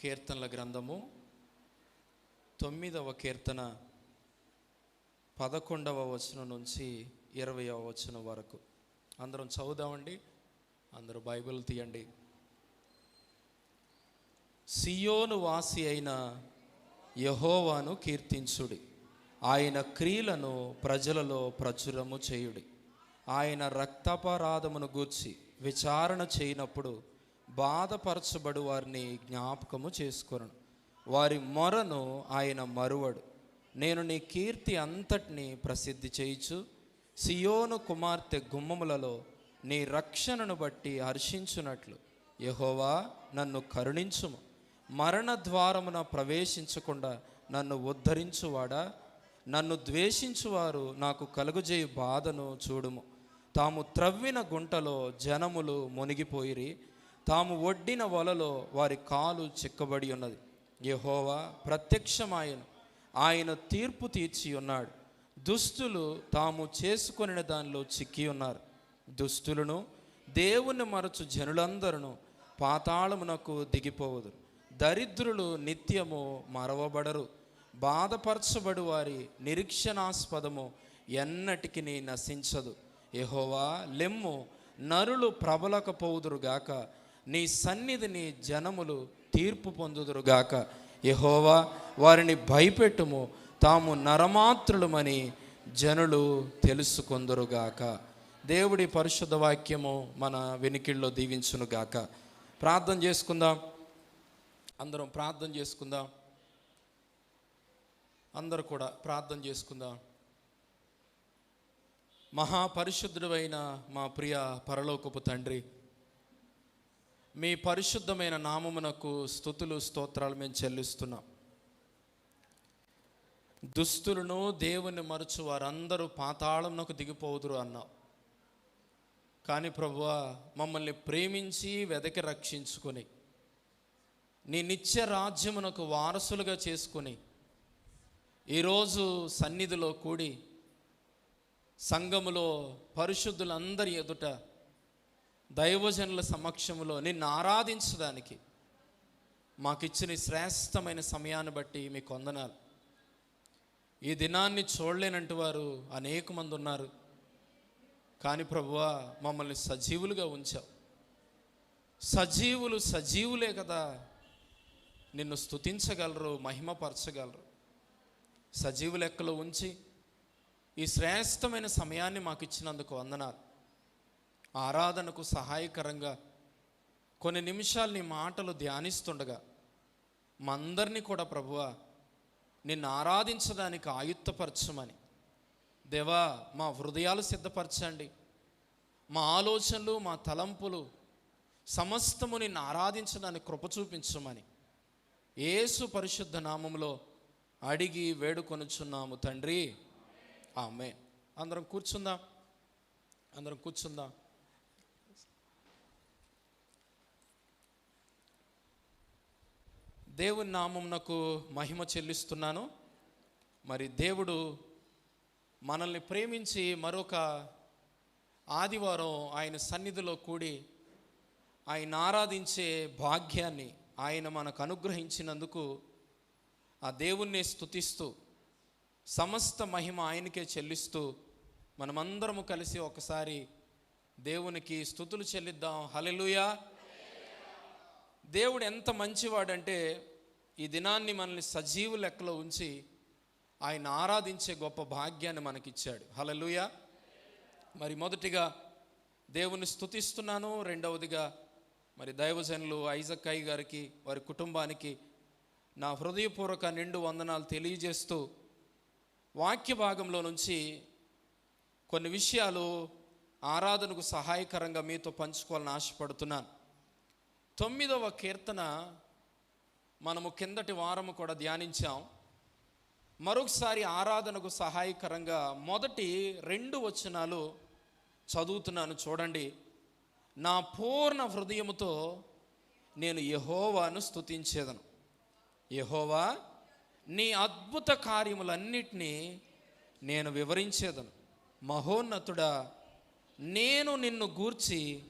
కీర్తనల గ్రంథము తొమ్మిదవ కీర్తన పదకొండవ వచనం నుంచి ఇరవయవ వచనం వరకు. అందరం చదువుదామండి. అందరూ బైబిల్ తీయండి. సియోను వాసి అయిన యహోవాను కీర్తించుడి. ఆయన క్రియలను ప్రజలలో ప్రచురము చేయుడి. ఆయన రక్తపరాధమును గూర్చి విచారణ చేయనప్పుడు బాధపరచబడు వారిని జ్ఞాపకము చేసుకొను వారి మొరను ఆయన మరువడు. నేను నీ కీర్తి అంతటిని ప్రసిద్ధి చేయుచు సియోను కుమార్తె గుమ్మములలో నీ రక్షణను బట్టి హర్షించున్నట్లు యహోవా నన్ను కరుణించుము. మరణ ద్వారమున ప్రవేశించకుండా నన్ను ఉద్ధరించువాడా? నన్ను ద్వేషించువారు నాకు కలుగుజేయు బాధను చూడుము. తాము త్రవ్విన గుంటలో జనములు మునిగిపోయిరి. తాము ఒడ్డిన వలలో వారి కాలు చిక్కబడి ఉన్నది. యహోవా ప్రత్యక్షమాయను. ఆయన తీర్పు తీర్చి ఉన్నాడు. దుస్తులు తాము చేసుకొనిన దానిలో చిక్కి ఉన్నారు. దుస్తులను దేవుని మరచు జనులందరూ పాతాళమునకు దిగిపోవదు దరిద్రులు నిత్యము మరవబడరు. బాధపరచబడు వారి నిరీక్షణాస్పదము ఎన్నటికి నశించదు. ఎహోవా లెమ్ము నరులు ప్రబలకపోదురుగాక నీ సన్నిధిని జనములు తీర్పు పొందుదురుగాక. యహోవా వారిని భయపెట్టుము తాము నరమాత్రులమని జనులు తెలుసుకొందురుగాక. దేవుడి పరిశుద్ధ వాక్యము మన వెనికిల్లో దీవించునుగాక. ప్రార్థన చేసుకుందాం. అందరం ప్రార్థన చేసుకుందాం. అందరూ కూడా ప్రార్థన చేసుకుందాం. మహాపరిశుద్ధుడైన మా ప్రియ పరలోకపు తండ్రి మీ పరిశుద్ధమైన నామమునకు స్థుతులు స్తోత్రాలు మేము చెల్లిస్తున్నాం. దుస్తులను దేవుని మరచు వారందరూ పాతాళంనకు దిగిపోదురు అన్నావు కానీ ప్రభువ మమ్మల్ని ప్రేమించి వెదకి రక్షించుకొని నీ నిత్య రాజ్యమునకు వారసులుగా చేసుకుని ఈరోజు సన్నిధిలో కూడి సంఘములో పరిశుద్ధులందరి ఎదుట దైవజనుల సమక్షంలో నిన్ను ఆరాధించడానికి మాకిచ్చిన శ్రేష్టమైన సమయాన్ని బట్టి మీకు వందనాలు. ఈ దినాన్ని చూడలేనంటు వారు అనేక మంది ఉన్నారు. కానీ ప్రభువా మమ్మల్ని సజీవులుగా ఉంచావు. సజీవులు సజీవులే కదా. నిన్ను స్తుతించగలరు మహిమపరచగలరు. సజీవు లెక్కలో ఉంచి ఈ శ్రేష్టమైన సమయాన్ని మాకు ఇచ్చినందుకు వందనాలు. ఆరాధనకు సహాయకరంగా కొన్ని నిమిషాలు నీ మాటలు ధ్యానిస్తుండగా మా అందరినీ కూడా ప్రభువా నిన్ను ఆరాధించడానికి ఆయుత్తపరచమని. దేవా మా హృదయాలు సిద్ధపరచండి. మా ఆలోచనలు మా తలంపులు సమస్తము నిన్ను ఆరాధించడానికి కృప చూపించమని. ఏసు పరిశుద్ధ నామములో అడిగి వేడుకొనుచున్నాము తండ్రి. ఆమె అందరం కూర్చుందాం. అందరం కూర్చుందాం. దేవుని నామంనకు మహిమ చెల్లిస్తున్నాను. మరి దేవుడు మనల్ని ప్రేమించి మరొక ఆదివారం ఆయన సన్నిధిలో కూడి ఆయన ఆరాధించే భాగ్యాన్ని ఆయన మనకు అనుగ్రహించినందుకు ఆ దేవుణ్ణి స్తుతిస్తూ సమస్త మహిమ ఆయనకే చెల్లిస్తూ మనమందరము కలిసి ఒకసారి దేవునికి స్థుతులు చెల్లిద్దాం. హల్లెలూయా. దేవుడు ఎంత మంచివాడంటే ఈ దినాన్ని మనల్ని సజీవు లెక్కలో ఉంచి ఆయన ఆరాధించే గొప్ప భాగ్యాన్ని మనకిచ్చాడు. హలలుయ మరి మొదటిగా దేవుని స్తుతిస్తున్నాను రెండవదిగా మరి దైవజనులు ఐజక్కయ్య గారికి వారి కుటుంబానికి నా హృదయపూర్వక నిండు వందనాలు తెలియజేస్తూ వాక్య భాగంలో నుంచి కొన్ని విషయాలు ఆరాధనకు సహాయకరంగా మీతో పంచుకోవాలని ఆశపడుతున్నాను. తొమ్మిదవ కీర్తన మనము కిందటి వారము కూడా ధ్యానించాం. మరొకసారి ఆరాధనకు సహాయకరంగా మొదటి రెండు వచనాలు చదువుతున్నాను చూడండి. నా పూర్ణ హృదయముతో నేను యహోవాను స్తుతించేదను. యహోవా నీ అద్భుత కార్యములన్నిటినీ నేను వివరించేదను. మహోన్నతుడా నేను నిన్ను గూర్చి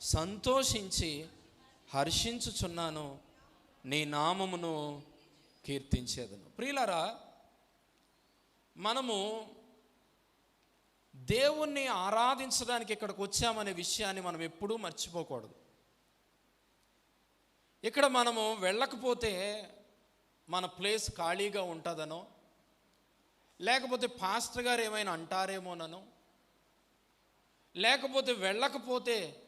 సంతోషించి హర్షించుచున్నాను. నీ నామమును కీర్తించేదను. ప్రియులారా మనము దేవుణ్ణి ఆరాధించడానికి ఇక్కడికి వచ్చామనే విషయాన్ని మనం ఎప్పుడూ మర్చిపోకూడదు. ఇక్కడ మనము వెళ్ళకపోతే మన ప్లేస్ ఖాళీగా ఉంటుందనో లేకపోతే పాస్టర్ గారు ఏమైనా అంటారేమోననో లేకపోతే వెళ్ళకపోతే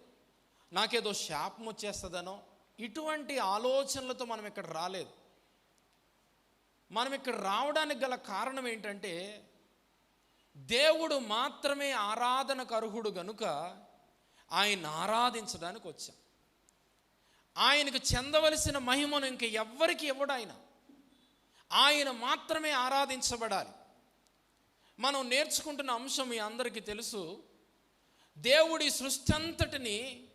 నాకేదో శాపం వచ్చేస్తుందనో ఇటువంటి ఆలోచనలతో మనం ఇక్కడ రాలేదు. మనం ఇక్కడ రావడానికి గల కారణం ఏంటంటే దేవుడు మాత్రమే ఆరాధనకు అర్హుడు గనుక ఆయన ఆరాధించడానికి వచ్చాం. ఆయనకు చెందవలసిన మహిమను ఇంక ఎవ్వరికి ఇవ్వడు ఆయన. ఆయన మాత్రమే ఆరాధించబడాలి. మనం నేర్చుకుంటున్న అంశం మీ అందరికీ తెలుసు దేవుడి సృష్టి అంతటిని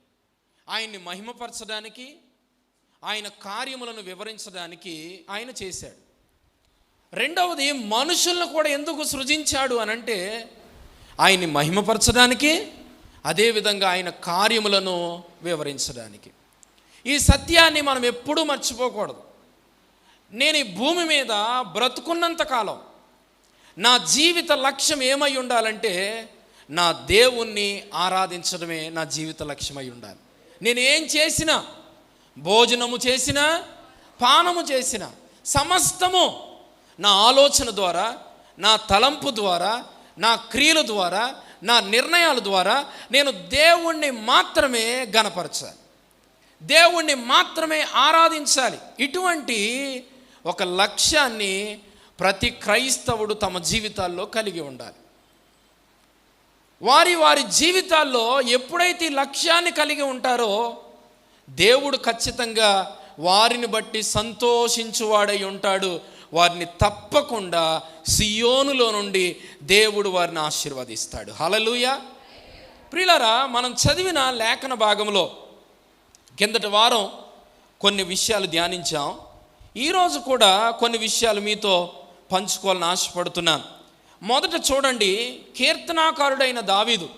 ఆయన్ని మహిమపరచడానికి ఆయన కార్యములను వివరించడానికి ఆయన చేశాడు. రెండవది మనుషులను కూడా ఎందుకు సృజించాడు అనంటే ఆయన్ని మహిమపరచడానికి అదేవిధంగా ఆయన కార్యములను వివరించడానికి. ఈ సత్యాన్ని మనం ఎప్పుడూ మర్చిపోకూడదు. నేను ఈ భూమి మీద బ్రతుకున్నంత కాలం నా జీవిత లక్ష్యం ఏమై ఉండాలంటే నా దేవుణ్ణి ఆరాధించడమే నా జీవిత లక్ష్యమై ఉండాలి. నేను ఏం చేసినా భోజనము చేసిన పానము చేసిన సమస్తము నా ఆలోచన ద్వారా నా తలంపు ద్వారా నా క్రియల ద్వారా నా నిర్ణయాల ద్వారా నేను దేవుణ్ణి మాత్రమే గనపరచాలి దేవుణ్ణి మాత్రమే ఆరాధించాలి. ఇటువంటి ఒక లక్ష్యాన్ని ప్రతి క్రైస్తవుడు తమ జీవితాల్లో కలిగి ఉండాలి. వారి వారి జీవితాల్లో ఎప్పుడైతే లక్ష్యాన్ని కలిగి ఉంటారో దేవుడు ఖచ్చితంగా వారిని బట్టి సంతోషించువాడై ఉంటాడు. వారిని తప్పకుండా సియోనులో నుండి దేవుడు వారిని ఆశీర్వదిస్తాడు. హలలుయ ప్రియులరా మనం చదివిన లేఖన భాగంలో కిందటి వారం కొన్ని విషయాలు ధ్యానించాం. ఈరోజు కూడా కొన్ని విషయాలు మీతో పంచుకోవాలని ఆశపడుతున్నాను. మొదట చూడండి కీర్తనాకారుడైన దావీదు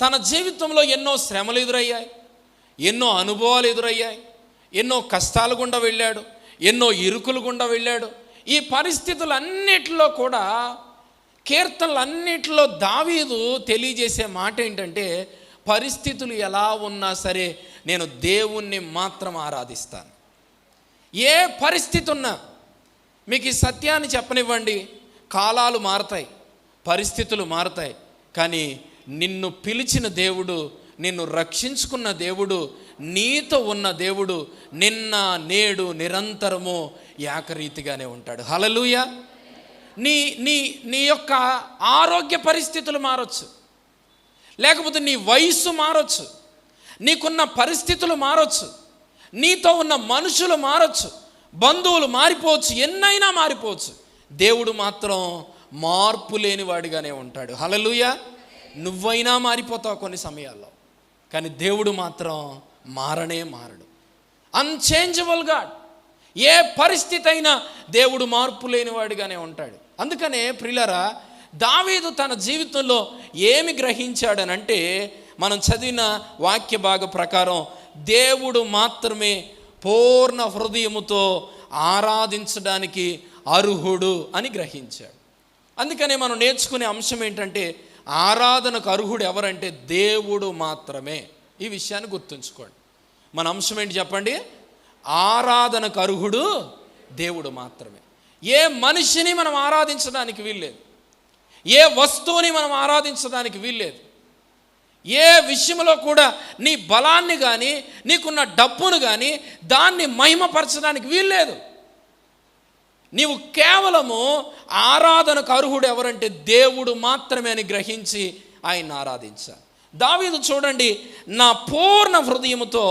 తన జీవితంలో ఎన్నో శ్రమలు ఎదురయ్యాయి. ఎన్నో అనుభవాలు ఎదురయ్యాయి. ఎన్నో కష్టాలు గుండా వెళ్ళాడు. ఎన్నో ఇరుకులు గుండా వెళ్ళాడు. ఈ పరిస్థితులన్నిటిలో కూడా కీర్తనలన్నిటిలో దావీదు తెలియజేసే మాట ఏంటంటే పరిస్థితులు ఎలా ఉన్నా సరే నేను దేవుణ్ణి మాత్రం ఆరాధిస్తాను. ఏ పరిస్థితి ఉన్నా మీకు ఈ సత్యాన్ని చెప్పనివ్వండి. కాలాలు మారతాయి పరిస్థితులు మారతాయి కానీ నిన్ను పిలిచిన దేవుడు నిన్ను రక్షించుకున్న దేవుడు నీతో ఉన్న దేవుడు నిన్న నేడు నిరంతరము ఏకరీతిగానే ఉంటాడు. హలలుయ నీ నీ నీ యొక్క ఆరోగ్య పరిస్థితులు మారొచ్చు. లేకపోతే నీ వయస్సు మారొచ్చు. నీకున్న పరిస్థితులు మారొచ్చు. నీతో ఉన్న మనుషులు మారొచ్చు. బంధువులు మారిపోవచ్చు. ఎన్నైనా మారిపోవచ్చు. దేవుడు మాత్రం మార్పు లేనివాడిగానే ఉంటాడు. హలలుయ నువ్వైనా మారిపోతావు కొన్ని సమయాల్లో. కానీ దేవుడు మాత్రం మారనే మారడు. అన్చేంజబుల్ గాడ్ ఏ పరిస్థితి అయినా దేవుడు మార్పు లేనివాడిగానే ఉంటాడు. అందుకనే ప్రిలరా దావీదు తన జీవితంలో ఏమి గ్రహించాడనంటే మనం చదివిన వాక్య భాగ ప్రకారం దేవుడు మాత్రమే పూర్ణ హృదయముతో ఆరాధించడానికి అర్హుడు అని గ్రహించాడు. అందుకనే మనం నేర్చుకునే అంశం ఏంటంటే ఆరాధనకు అర్హుడు ఎవరంటే దేవుడు మాత్రమే. ఈ విషయాన్ని గుర్తుంచుకోండి. మన అంశం ఏంటి చెప్పండి? ఆరాధనకు అర్హుడు దేవుడు మాత్రమే. ఏ మనిషిని మనం ఆరాధించడానికి వీల్లేదు. ఏ వస్తువుని మనం ఆరాధించడానికి వీల్లేదు. ఏ విషయంలో కూడా నీ బలాన్ని కానీ నీకున్న డబ్బును కానీ దాన్ని మహిమపరచడానికి వీల్లేదు. నీవు కేవలము ఆరాధనకు అర్హుడు ఎవరంటే దేవుడు మాత్రమే అని గ్రహించి ఆయన్ని ఆరాధించాలి దావీదు చూడండి నా పూర్ణ హృదయముతో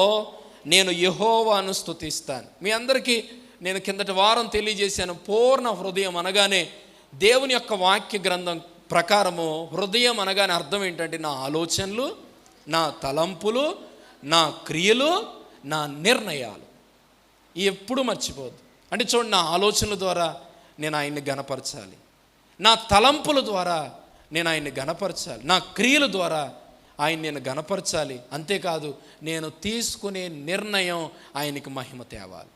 నేను యహోవాను స్థుతిస్తాను మీ అందరికీ నేను కిందటి వారం తెలియజేశాను పూర్ణ హృదయం అనగానే దేవుని యొక్క వాక్య గ్రంథం ప్రకారము హృదయం అనగానే అర్థం ఏంటంటే నా ఆలోచనలు నా తలంపులు నా క్రియలు నా నిర్ణయాలు. ఎప్పుడు మర్చిపోద్దు అంటే చూడండి నా ఆలోచనల ద్వారా నేను ఆయన్ని గనపరచాలి నా తలంపుల ద్వారా నేను ఆయన్ని గనపరచాలి నా క్రియల ద్వారా ఆయన నేను గనపరచాలి అంతేకాదు నేను తీసుకునే నిర్ణయం ఆయనకి మహిమ తేవాలి.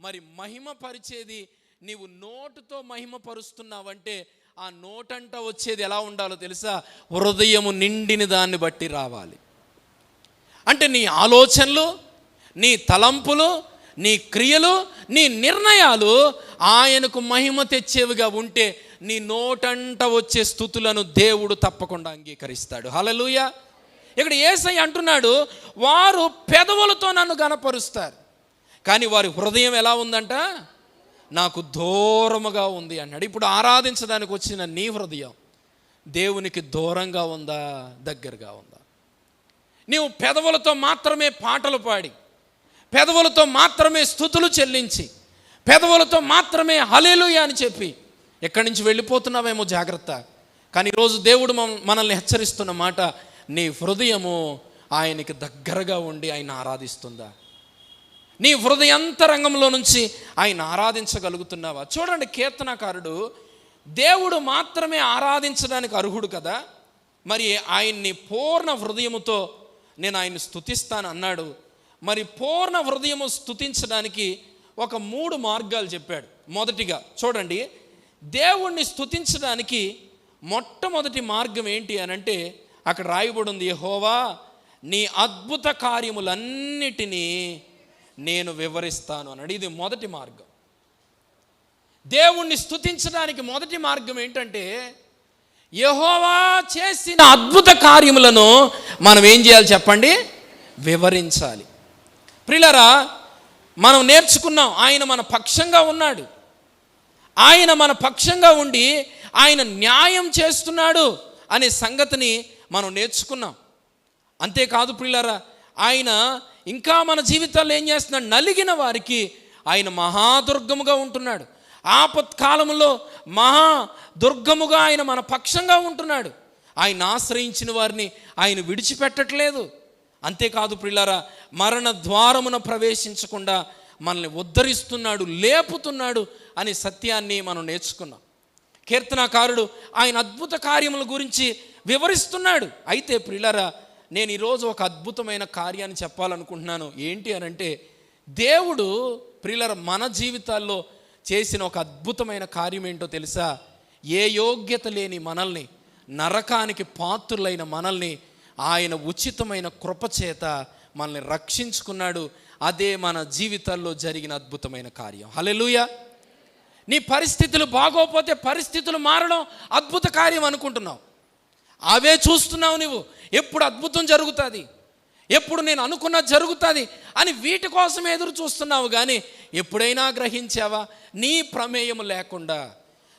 మరి మహిమ పరిచేది నీవు నోటుతో మహిమ పరుస్తున్నావంటే ఆ నోటంట వచ్చేది ఎలా ఉండాలో తెలుసా? హృదయము నిండిన దాన్ని బట్టి రావాలి. అంటే నీ ఆలోచనలు నీ తలంపులు నీ క్రియలు నీ నిర్ణయాలు ఆయనకు మహిమ తెచ్చేవిగా ఉంటే నీ నోటంట వచ్చే స్థుతులను దేవుడు తప్పకుండా అంగీకరిస్తాడు. హలలుయ ఇక్కడ ఏసై అంటున్నాడు వారు పెదవులతో నన్ను గనపరుస్తారు. కానీ వారి హృదయం ఎలా ఉందంట? నాకు దూరముగా ఉంది అన్నాడు. ఇప్పుడు ఆరాధించడానికి వచ్చిన నీ హృదయం దేవునికి దూరంగా ఉందా? దగ్గరగా ఉందా? నీవు పెదవులతో మాత్రమే పాటలు పాడి పెదవులతో మాత్రమే స్థుతులు చెల్లించి పెదవులతో మాత్రమే హలేలుయ అని చెప్పి ఎక్కడి నుంచి వెళ్ళిపోతున్నావేమో జాగ్రత్త. కానీ ఈరోజు దేవుడు మనల్ని హెచ్చరిస్తున్న మాట నీ హృదయము ఆయనకి దగ్గరగా ఉండి ఆయన ఆరాధిస్తుందా? నీ హృదయంతరంగంలో నుంచి ఆయన ఆరాధించగలుగుతున్నావా? చూడండి కీర్తనకారుడు దేవుడు మాత్రమే ఆరాధించడానికి అర్హుడు కదా? మరి ఆయన్ని పూర్ణ హృదయముతో నేను ఆయన్ని స్తుతిస్తాను అన్నాడు. మరి పూర్ణ హృదయము స్థుతించడానికి ఒక మూడు మార్గాలు చెప్పాడు. మొదటిగా చూడండి దేవుణ్ణి స్థుతించడానికి మొట్టమొదటి మార్గం ఏంటి అని అంటే అక్కడ రాయబడి ఉంది యెహోవా నీ అద్భుత కార్యములన్నిటినీ నేను వివరిస్తాను అన్నాడు. ఇది మొదటి మార్గం. దేవుణ్ణి స్తుతించడానికి మొదటి మార్గం ఏంటంటే యహోవా చేసిన అద్భుత కార్యములను మనం ఏం చేయాలి చెప్పండి? వివరించాలి. ప్రిలరా మనం నేర్చుకున్నాం ఆయన మన పక్షంగా ఉన్నాడు. ఆయన మన పక్షంగా ఉండి ఆయన న్యాయం చేస్తున్నాడు అనే సంగతిని మనం నేర్చుకున్నాం. అంతేకాదు ప్రిలరా ఆయన ఇంకా మన జీవితాల్లో ఏం చేస్తున్నాడు? నలిగిన వారికి ఆయన మహాదుర్గముగా ఉంటున్నాడు. ఆపత్కాలంలో మహా దుర్గముగా ఆయన మన పక్షంగా ఉంటున్నాడు. ఆయన ఆశ్రయించిన వారిని ఆయన విడిచిపెట్టట్లేదు. అంతేకాదు ప్రిలారా మరణ ద్వారమున ప్రవేశించకుండా మనల్ని ఉద్ధరిస్తున్నాడు లేపుతున్నాడు అనే సత్యాన్ని మనం నేర్చుకున్నాం. కీర్తనాకారుడు ఆయన అద్భుత కార్యముల గురించి వివరిస్తున్నాడు. అయితే ప్రిలరా నేను ఈరోజు ఒక అద్భుతమైన కార్యాన్ని చెప్పాలనుకుంటున్నాను. ఏంటి అని అంటే దేవుడు ప్రిలర్ మన జీవితాల్లో చేసిన ఒక అద్భుతమైన కార్యం ఏంటో తెలుసా? ఏ యోగ్యత లేని మనల్ని నరకానికి పాత్రులైన మనల్ని ఆయన ఉచితమైన కృపచేత మనల్ని రక్షించుకున్నాడు. అదే మన జీవితాల్లో జరిగిన అద్భుతమైన కార్యం. హలెలుయ నీ పరిస్థితులు బాగోపోతే పరిస్థితులు మారడం అద్భుత కార్యం అనుకుంటున్నావు. అవే చూస్తున్నావు నువ్వు ఎప్పుడు అద్భుతం జరుగుతుంది? ఎప్పుడు నేను అనుకున్న జరుగుతుంది? అని వీటి కోసం ఎదురు చూస్తున్నావు కానీ ఎప్పుడైనా గ్రహించావా? నీ ప్రమేయం లేకుండా.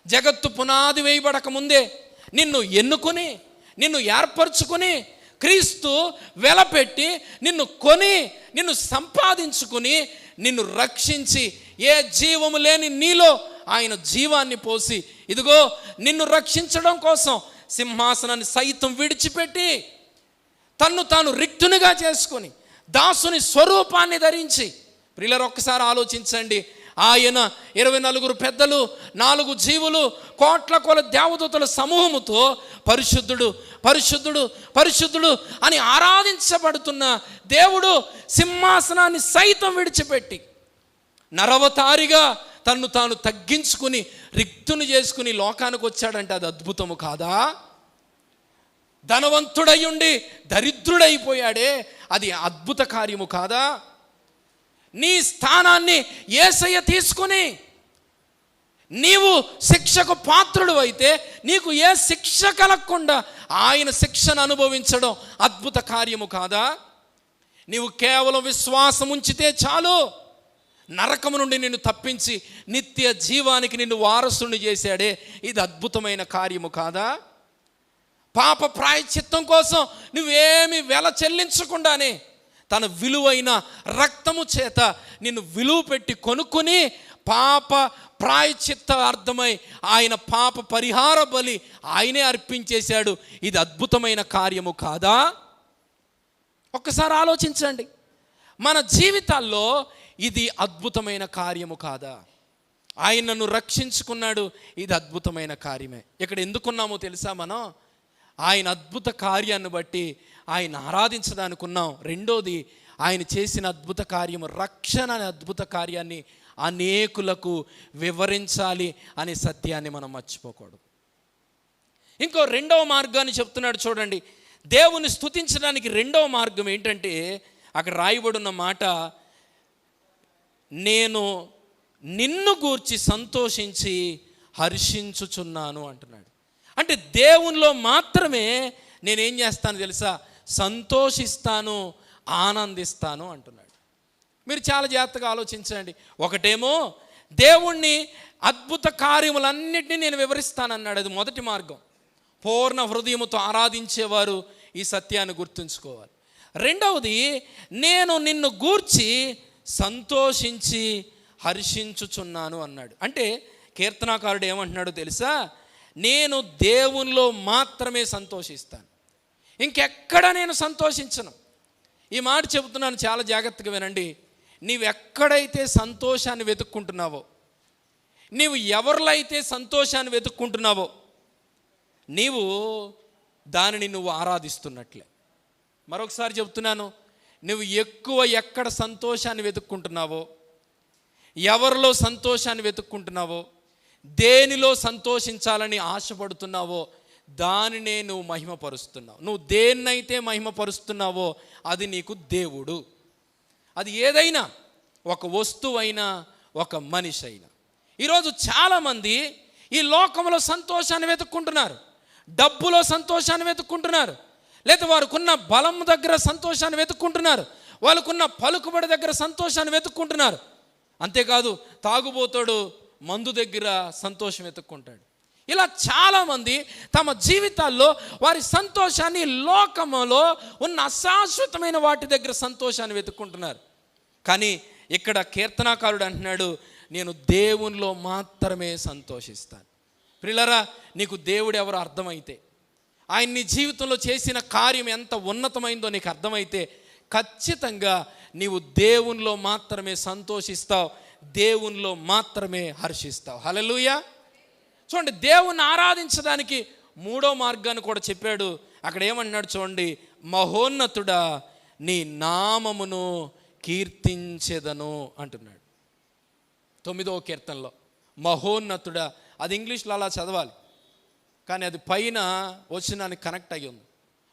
జగత్తు పునాది వేయబడక ముందే నిన్ను ఎన్నుకొని నిన్ను ఏర్పరచుకొని క్రీస్తు వెలపెట్టి నిన్ను కొని నిన్ను సంపాదించుకుని నిన్ను రక్షించి ఏ జీవము లేని నీలో ఆయన జీవాన్ని పోసి ఇదిగో నిన్ను రక్షించడం కోసం సింహాసనాన్ని సైతం విడిచిపెట్టి తన్ను తాను రిక్తునిగా చేసుకొని దాసుని స్వరూపాన్ని ధరించి ప్రియులరు ఒక్కసారి ఆలోచించండి. ఆయన ఇరవై నలుగురు పెద్దలు నాలుగు జీవులు కోట్ల కోల దేవదూతల సమూహముతో పరిశుద్ధుడు పరిశుద్ధుడు పరిశుద్ధుడు అని ఆరాధించబడుతున్న దేవుడు సింహాసనాన్ని సైతం విడిచిపెట్టి నరవతారిగా తన్ను తాను తగ్గించుకుని రిక్తును చేసుకుని లోకానికి వచ్చాడంటే అది అద్భుతము కాదా? ధనవంతుడయ్యుండి దరిద్రుడైపోయాడే అది అద్భుత కార్యము కాదా? నీ స్థానాన్ని ఏసయ్య తీసుకుని నీవు శిక్షకు పాత్రుడు అయితే నీకు ఏ శిక్ష కలగకుండా ఆయన శిక్షను అనుభవించడం అద్భుత కార్యము కాదా? నీవు కేవలం విశ్వాసం ఉంచితే చాలు. నరకము నుండి నిన్ను తప్పించి నిత్య జీవానికి నిన్ను వారసుని చేశాడే. ఇది అద్భుతమైన కార్యము కాదా? పాప ప్రాయశ్చిత్తం కోసం నువ్వేమి వెల చెల్లించకుండానే తన విలువైన రక్తము చేత నిన్ను విలువ పెట్టి కొనుక్కొని పాప ప్రాయచిత్త అర్థమై ఆయన పాప పరిహార బలి ఆయనే అర్పించేశాడు. ఇది అద్భుతమైన కార్యము కాదా? ఒక్కసారి ఆలోచించండి. మన జీవితాల్లో ఇది అద్భుతమైన కార్యము కాదా? ఆయన నన్ను రక్షించుకున్నాడు ఇది అద్భుతమైన కార్యమే. ఇక్కడ ఎందుకున్నామో తెలుసా మనం? ఆయన అద్భుత కార్యాన్ని బట్టి ఆయన ఆరాధించడానికి ఉన్నాం. రెండోది ఆయన చేసిన అద్భుత కార్యము రక్షణ అనే అద్భుత కార్యాన్ని అనేకులకు వివరించాలి అనే సత్యాన్ని మనం మర్చిపోకూడదు. ఇంకో రెండవ మార్గాన్ని చెప్తున్నాడు చూడండి. దేవుని స్థుతించడానికి రెండవ మార్గం ఏంటంటే అక్కడ రాయబడున్న మాట నేను నిన్ను గూర్చి సంతోషించి హర్షించుచున్నాను అంటున్నాడు. అంటే దేవునిలో మాత్రమే నేనేం చేస్తాను తెలుసా? సంతోషిస్తాను ఆనందిస్తాను అంటున్నాడు. మీరు చాలా జాగ్రత్తగా ఆలోచించండి. ఒకటేమో దేవుణ్ణి అద్భుత కార్యములన్నిటినీ నేను వివరిస్తానన్నాడు. అది మొదటి మార్గం. పూర్ణ హృదయముతో ఆరాధించేవారు ఈ సత్యాన్ని గుర్తుంచుకోవాలి. రెండవది నేను నిన్ను గూర్చి సంతోషించి హర్షించుచున్నాను అన్నాడు. అంటే కీర్తనాకారుడు ఏమంటున్నాడో తెలుసా? నేను దేవునిలో మాత్రమే సంతోషిస్తాను. ఇంకెక్కడ నేను సంతోషించను? ఈ మాట చెబుతున్నాను చాలా జాగ్రత్తగా వినండి. నీవు ఎక్కడైతే సంతోషాన్ని వెతుక్కుంటున్నావో నీవు ఎవరిలో అయితే సంతోషాన్ని వెతుక్కుంటున్నావో నీవు దానిని నువ్వు ఆరాధిస్తున్నట్లే. మరొకసారి చెప్తున్నాను నువ్వు ఎక్కువ ఎక్కడ సంతోషాన్ని వెతుక్కుంటున్నావో ఎవరిలో సంతోషాన్ని వెతుక్కుంటున్నావో దేనిలో సంతోషించాలని ఆశపడుతున్నావో దానినే నువ్వు మహిమపరుస్తున్నావు. నువ్వు దేన్నైతే మహిమపరుస్తున్నావో అది నీకు దేవుడు. అది ఏదైనా ఒక వస్తువైనా ఒక మనిషి అయినా ఈరోజు చాలామంది ఈ లోకంలో సంతోషాన్ని వెతుక్కుంటున్నారు. డబ్బులో సంతోషాన్ని వెతుక్కుంటున్నారు. లేదా వారికున్న బలం దగ్గర సంతోషాన్ని వెతుక్కుంటున్నారు. వాళ్ళకున్న పలుకుబడి దగ్గర సంతోషాన్ని వెతుక్కుంటున్నారు. అంతేకాదు తాగుబోతాడు మందు దగ్గర సంతోషం వెతుక్కుంటాడు. ఇలా చాలామంది తమ జీవితాల్లో వారి సంతోషాన్ని లోకములో ఉన్న అశాశ్వతమైన వాటి దగ్గర సంతోషాన్ని వెతుక్కుంటున్నారు. కానీ ఇక్కడ కీర్తనాకారుడు అంటున్నాడు నేను దేవునిలో మాత్రమే సంతోషిస్తాను. ప్రిలరా నీకు దేవుడు ఎవరు అర్థమైతే ఆయన నీ జీవితంలో చేసిన కార్యం ఎంత ఉన్నతమైందో నీకు అర్థమైతే ఖచ్చితంగా నీవు దేవునిలో మాత్రమే సంతోషిస్తావు దేవునిలో మాత్రమే హర్షిస్తావు. హలలుయ చూడండి దేవుణ్ణి ఆరాధించడానికి మూడో మార్గాన్ని కూడా చెప్పాడు. అక్కడ ఏమన్నాడు చూడండి మహోన్నతుడా నీ నామమును కీర్తించెదను అంటున్నాడు. తొమ్మిదవ కీర్తనలో మహోన్నతుడా అది ఇంగ్లీష్లో అలా చదవాలి. కానీ అది పైన వచనానికి కనెక్ట్ అయ్యి ఉంది.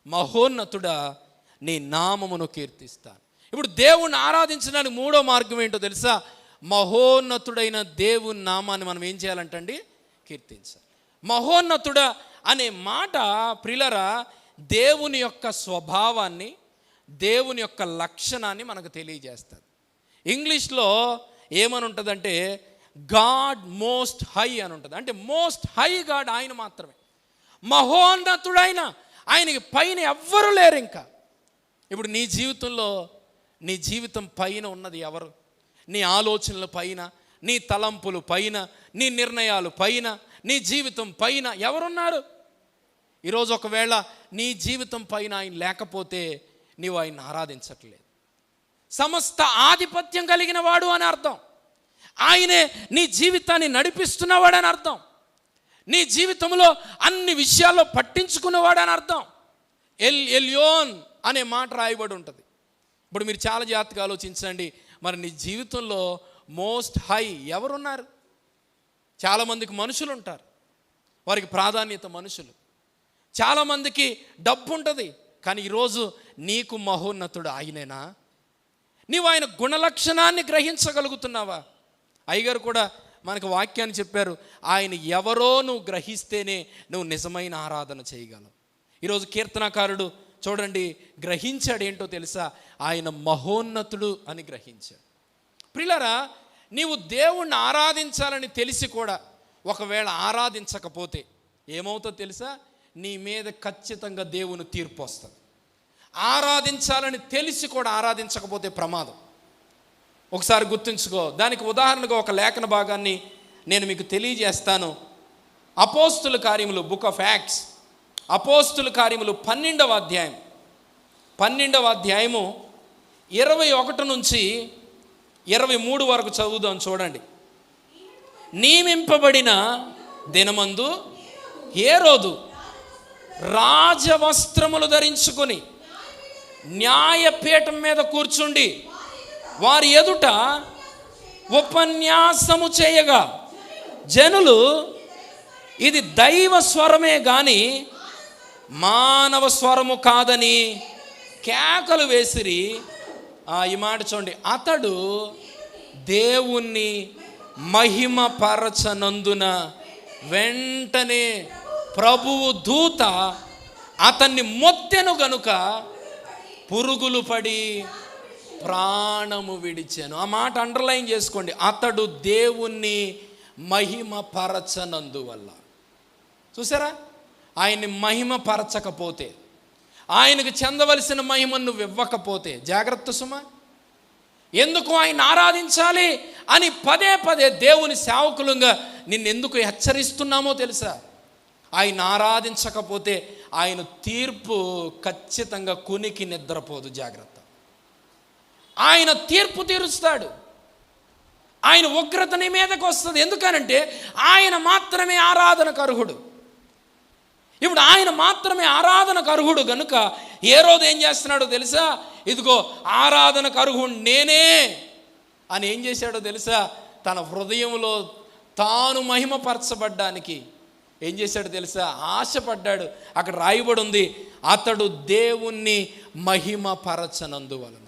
మహోన్నతుడా నీ నామమును కీర్తిస్తాను. ఇప్పుడు దేవుణ్ణి ఆరాధించడానికి మూడో మార్గం ఏంటో తెలుసా? మహోన్నతుడైన దేవుని నామాన్ని మనం ఏం చేయాలంటండి? కీర్తించాలి. మహోన్నతుడా అనే మాట ప్రిలరా దేవుని యొక్క స్వభావాన్ని దేవుని యొక్క లక్షణాన్ని మనకు తెలియజేస్తుంది. ఇంగ్లీష్లో ఏమని ఉంటుందంటే గాడ్ మోస్ట్ హై అని ఉంటుంది అంటే మోస్ట్ హై గాడ్ ఆయన మాత్రమే. మహోన్నతుడైన ఆయనకి పైన ఎవ్వరు లేరు ఇంకా. ఇప్పుడు నీ జీవితంలో నీ జీవితం పైన ఉన్నది ఎవరు? నీ ఆలోచనల పైన నీ తలంపులు పైన నీ నిర్ణయాలు పైన నీ జీవితం పైన ఎవరున్నారు? ఈరోజు ఒకవేళ నీ జీవితం పైన ఆయన లేకపోతే నీవు ఆయన్ని ఆరాధించట్లేదు. సమస్త ఆధిపత్యం కలిగిన వాడు అని అర్థం. ఆయనే నీ జీవితాన్ని నడిపిస్తున్నవాడని అర్థం. నీ జీవితంలో అన్ని విషయాల్లో పట్టించుకున్నవాడు అని అర్థం. ఎల్ ఎల్యోన్ అనే మాట రాయబడి ఉంటుంది. ఇప్పుడు మీరు చాలా జాగ్రత్తగా ఆలోచించండి. మరి నీ జీవితంలో మోస్ట్ హై ఎవరున్నారు? చాలామందికి మనుషులు ఉంటారు. వారికి ప్రాధాన్యత మనుషులు. చాలామందికి డబ్బు ఉంటుంది. కానీ ఈరోజు నీకు మహోన్నతుడు ఆయనేనా? నీవు ఆయన గుణలక్షణాన్ని గ్రహించగలుగుతున్నావా? అయ్యగారు కూడా మనకు వాక్యాన్ని చెప్పారు ఆయన ఎవరో నువ్వు గ్రహిస్తేనే నువ్వు నిజమైన ఆరాధన చేయగలవు. ఈరోజు కీర్తనకారుడు చూడండి గ్రహించాడు ఏంటో తెలుసా? ఆయన మహోన్నతుడు అని గ్రహించాడు. ప్రిలరా నీవు దేవుణ్ణి ఆరాధించాలని తెలిసి కూడా ఒకవేళ ఆరాధించకపోతే ఏమవుతుందో తెలుసా? నీ మీద ఖచ్చితంగా దేవుని తీర్పు వస్తుంది. ఆరాధించాలని తెలిసి కూడా ఆరాధించకపోతే ప్రమాదం. ఒకసారి గుర్తుంచుకో. దానికి ఉదాహరణగా ఒక లేఖన భాగాన్ని నేను మీకు తెలియజేస్తాను. అపోస్తుల కార్యములు బుక్ ఆఫ్ యాక్ట్స్ అపోస్తుల కార్యములు పన్నెండవ అధ్యాయం. పన్నెండవ అధ్యాయము ఇరవై ఒకటి నుంచి ఇరవై మూడు వరకు చదువుదాం చూడండి. నియమింపబడిన దినమందు ఏ రోజు? రాజవస్త్రములు ధరించుకొని న్యాయపీఠం మీద కూర్చుండి వారి ఎదుట ఉపన్యాసము చేయగా జనులు ఇది దైవ స్వరమే గాని మానవ స్వరము కాదని కేకలు వేసిరి. ఆ, ఈ మాట చూడండి. అతడు దేవుణ్ణి మహిమ పరచనందున వెంటనే ప్రభువు దూత అతన్ని మొత్తెను గనుక పురుగులు పడి ప్రాణము విడిచాను. ఆ మాట అండర్లైన్ చేసుకోండి. అతడు దేవుణ్ణి మహిమపరచనందువల్ల. చూసారా? ఆయన్ని మహిమపరచకపోతే ఆయనకు చెందవలసిన మహిమను నువ్వు ఇవ్వకపోతే జాగ్రత్త సుమా. ఎందుకు ఆయన ఆరాధించాలి అని పదే పదే దేవుని సేవకులుగా నిన్నెందుకు హెచ్చరిస్తున్నామో తెలుసా? ఆయన ఆరాధించకపోతే ఆయన తీర్పు ఖచ్చితంగా కునికి నిద్రపోదు జాగ్రత్త. ఆయన తీర్పు తీరుస్తాడు. ఆయన ఉగ్రత నీ మీదకు వస్తుంది. ఎందుకనంటే ఆయన మాత్రమే ఆరాధనకు అర్హుడు. ఇప్పుడు ఆయన మాత్రమే ఆరాధనకు అర్హుడు గనుక ఏ రోజు ఏం చేస్తున్నాడో తెలుసా? ఇదిగో ఆరాధనకు అర్హుడు నేనే అని ఏం చేశాడో తెలుసా? తన హృదయంలో తాను మహిమపరచబడ్డానికి ఏం చేశాడో తెలుసా? ఆశపడ్డాడు. అక్కడ రాయబడి ఉంది అతడు దేవుణ్ణి మహిమపరచనందువలన.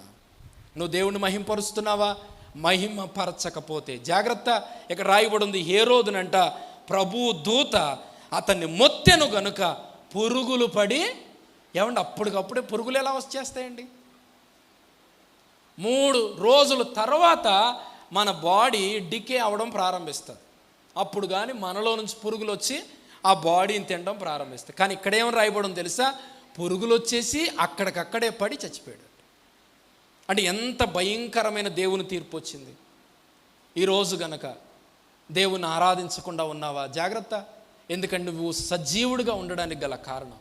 నువ్వు దేవుణ్ణి మహింపరుస్తున్నావా? మహిమపరచకపోతే జాగ్రత్త ఇక్కడ రాయబడి ఉంది ఏ రోజునంట ప్రభు దూత అతన్ని మొత్తెను గనుక పురుగులు పడి ఏమండి అప్పటికప్పుడే పురుగులు ఎలా వచ్చేస్తాయండి? మూడు రోజుల తర్వాత మన బాడీ డికే అవ్వడం ప్రారంభిస్తుంది. అప్పుడు కానీ మనలో నుంచి పురుగులు వచ్చి ఆ బాడీని తినడం ప్రారంభిస్తాయి కానీ ఇక్కడేం రాయబడం తెలుసా? పురుగులు వచ్చేసి అక్కడికక్కడే పడి చచ్చిపోయాడు. అంటే ఎంత భయంకరమైన దేవుని తీర్పు వచ్చింది. ఈరోజు గనక దేవుని ఆరాధించకుండా ఉన్నావా? జాగ్రత్త. ఎందుకంటే నువ్వు సజీవుడిగా ఉండడానికి గల కారణం.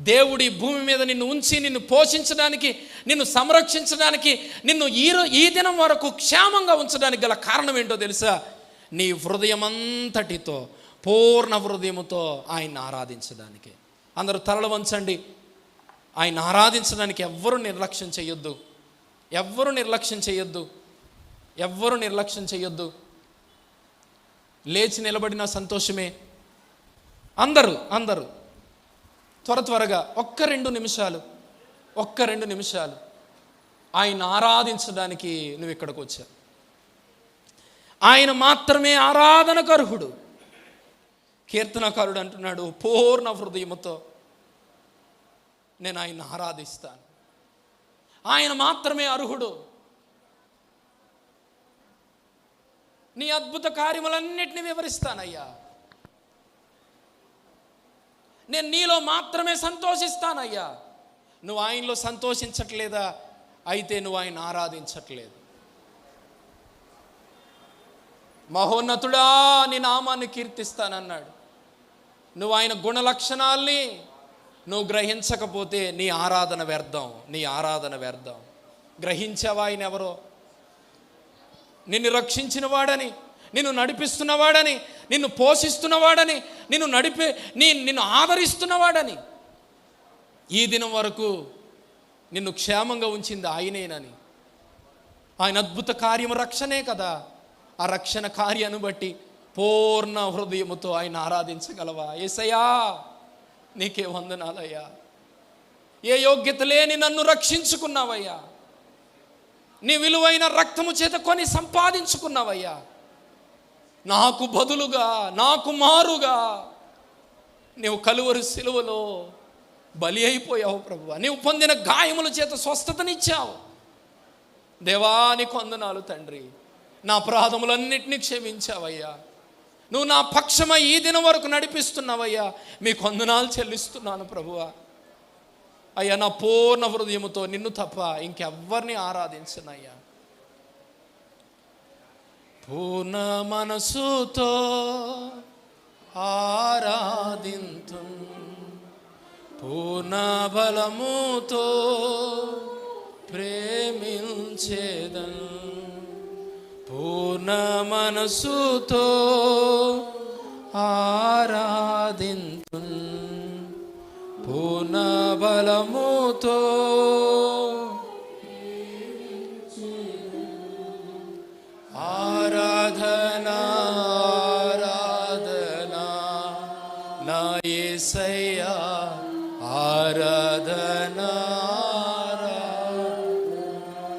దేవుడి భూమి మీద నిన్ను ఉంచి నిన్ను పోషించడానికి నిన్ను సంరక్షించడానికి నిన్ను ఈ ఈ దినం వరకు క్షేమంగా ఉంచడానికి గల కారణం ఏంటో తెలుసా? నీ హృదయమంతటితో పూర్ణ హృదయముతో ఆయన్ని ఆరాధించడానికి. అందరూ తలలు వంచండి. ఆయన ఆరాధించడానికి ఎవ్వరూ నిర్లక్ష్యం చేయొద్దు. ఎవ్వరు నిర్లక్ష్యం చేయొద్దు. ఎవ్వరు నిర్లక్ష్యం చేయొద్దు. లేచి నిలబడిన సంతోషమే. అందరూ అందరూ త్వర త్వరగా ఒక్క రెండు నిమిషాలు ఒక్క రెండు నిమిషాలు ఆయన ఆరాధించడానికి నువ్వు ఇక్కడికి వచ్చా ఆయన మాత్రమే ఆరాధనకర్హుడు. కీర్తనకారుడు అంటున్నాడు పూర్ణ హృదయముతో నేను ఆయన ఆరాధిస్తాను. ఆయన మాత్రమే అర్హుడు. నీ అద్భుత కార్యములన్నిటిని వివరిస్తానయ్యా. నేను నీలో మాత్రమే సంతోషిస్తానయ్యా. నువ్వు ఆయనలో సంతోషించట్లేదా? అయితే నువ్వు ఆయన ఆరాధించట్లేదు. మహోన్నతుడా నీ నామాన్ని కీర్తిస్తానన్నాడు. నువ్వు ఆయన గుణ లక్షణాల్ని నువ్వు గ్రహించకపోతే నీ ఆరాధన వ్యర్థం నీ ఆరాధన వ్యర్థం. గ్రహించావా ఆయన ఎవరో? నిన్ను రక్షించిన వాడని నిన్ను నడిపిస్తున్నవాడని నిన్ను పోషిస్తున్నవాడని నిన్ను నడిపే నీ నిన్ను ఆదరిస్తున్నవాడని ఈ దినం వరకు నిన్ను క్షేమంగా ఉంచింది ఆయనేనని. ఆయన అద్భుత కార్యము రక్షణే కదా. ఆ రక్షణ కార్యాన్ని బట్టి పూర్ణ హృదయముతో ఆయన ఆరాధించగలవా? ఏసయ్యా! నీకే వందనాలయ్యా. ఏ యోగ్యత లేని నన్ను రక్షించుకున్నావయ్యా. నీ విలువైన రక్తము చేత కొని సంపాదించుకున్నావయ్యా. నాకు బదులుగా నాకు మారుగా నీవు కలువరు సిలువలో బలి అయిపోయావు ప్రభు నీవు పొందిన గాయముల చేత స్వస్థతనిచ్చావు. దేవాని కొందనాలు తండ్రి. నా అపరాధములన్నిటినీ క్షమించావయ్యా. నువ్వు నా పక్షమై ఈ దినం వరకు నడిపిస్తున్నావయ్యా. మీ కొందనాలు చెల్లిస్తున్నాను ప్రభువా. అయ్యా నా పూర్ణ హృదయముతో నిన్ను తప్ప ఇంకెవ్వరిని ఆరాధించనయ్యా. పూర్ణ మనసుతో ఆరాధింతు. పూర్ణ బలముతో ప్రేమించేదను. పూర్ణ మనసుతో ఆరాధింతు పూర్ణ బలముతో ఆరాధనా ఆరాధనా నా ఆరాధనా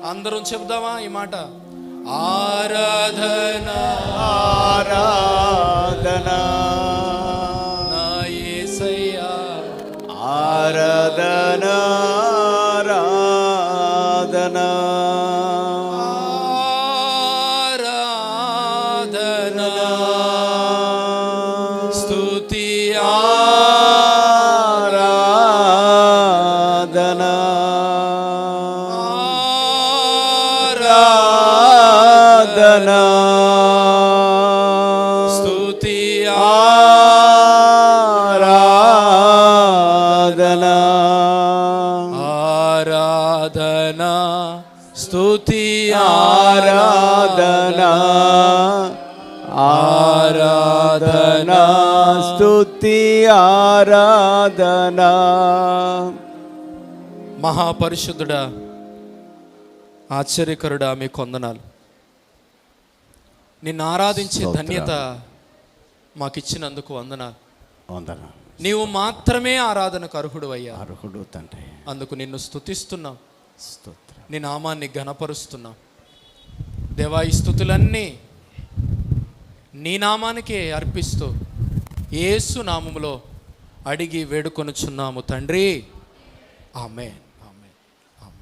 అందరం చెప్దామా ఈ మాట? ఆరాధన. ఆరాధన. నా ఆరాధన. ఆరాధన ఆరాధన స్తుతి ఆరాధన ఆరాధన స్తుతి ఆరాధన మహాపరిశుద్ధుడా ఆశ్చర్యకరుడా మీ కొందనాలు నిన్ను ఆరాధించే స్తోత్రం. ధన్యత మాకిచ్చినందుకు వందనాలు. వందన నీవు మాత్రమే ఆరాధనకు అర్హుడు అయ్యా అర్హుడు తండ్రి. అందుకు నిన్ను స్తుతిస్తున్నాం. స్తోత్రం. నీ నామాన్ని ఘనపరుస్తున్నాం. దేవా ఈ స్థుతులన్నీ నీ నామానికే అర్పిస్తూ యేసు నామములో అడిగి వేడుకొనుచున్నాము తండ్రి. ఆమెన్.